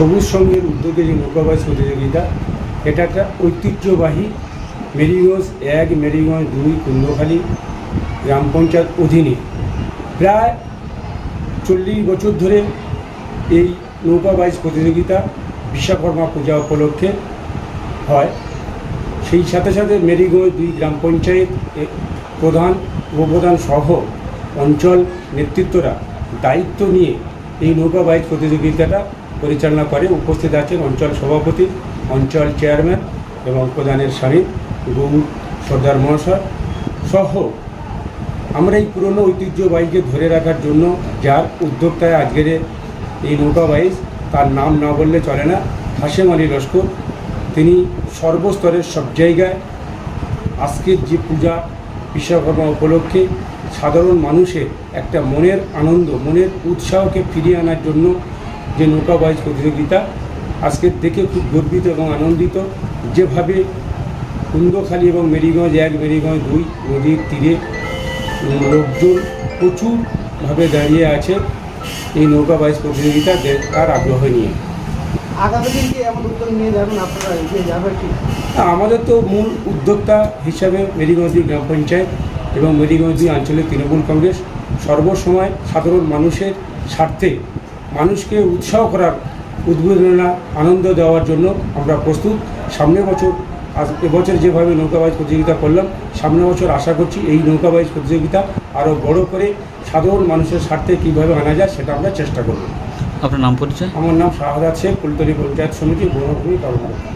সবুজ সঙ্গের উদ্যোগে যে নৌকাবাজ প্রতিযোগিতা, এটা একটা ঐতিহ্যবাহী মেরিগঞ্জ এক, মেরিগঞ্জ দুই, কুন্দখালী গ্রাম পঞ্চায়েত অধীনে। প্রায় চল্লিশ বছর ধরে এই নৌকাবাজ প্রতিযোগিতা বিশ্বকর্মা পূজা উপলক্ষে হয়। সেই সাথে সাথে মেরিগঞ্জ দুই গ্রাম পঞ্চায়েত প্রধান, উপপ্রধান সহ অঞ্চল নেতৃত্বরা দায়িত্ব নিয়ে এই নৌকা বাইচ প্রতিযোগিতাটা পরিচালনা করে উপস্থিত আছেন অঞ্চল সভাপতি, অঞ্চল চেয়ারম্যান এবং প্রধানের স্বামী গৌর সর্দার মহাশয় সহ আমরা এই পুরনো ঐতিহ্যবাহীকে ধরে রাখার জন্য যার উদ্যোক্তায় আজকের এই নৌকা বাইচ তার নাম না বললে চলে না হাসেম আলী লস্কর। তিনি সর্বস্তরের সব জায়গায় আজকের যে পূজা বিশ্বকর্মা উপলক্ষে সাধারণ মানুষের একটা মনের আনন্দ মনের উৎসাহকে ফিরিয়ে আনার জন্য যে নৌকাবাজ প্রতিযোগিতা আজকের দেখে খুব গর্বিত এবং আনন্দিত। যেভাবে কুন্দখালী এবং মেরিগঞ্জ এক মেরিগঞ্জ দুই নদীর তীরে লোকজন প্রচুরভাবে দাঁড়িয়ে আছে এই নৌকাবাজ প্রতিযোগিতা দেখার আগ্রহ নিয়ে। আমাদের তো মূল উদ্যোক্তা হিসাবে মেরিগঞ্জি গ্রাম পঞ্চায়েত এবং মেরিগঞ্জি আঞ্চলিক তৃণমূল কংগ্রেস সর্বসময় সাধারণ মানুষের স্বার্থে মানুষকে উৎসাহ করার উদ্বোধনা আনন্দ দেওয়ার জন্য আমরা প্রস্তুত। সামনের বছর এবছর যেভাবে নৌকাবাজ প্রতিযোগিতা করলাম সামনের বছর আশা করছি এই নৌকাবাজ প্রতিযোগিতা আরও বড় করে সাধারণ মানুষের স্বার্থে কীভাবে আনা যায় সেটা আমরা চেষ্টা করব। আপনার নাম পরিচয়? আমার নাম শাহাদাত শেখ কুলতলি পঞ্চায়েত সমিতি বনভূমি কর্মকর্তা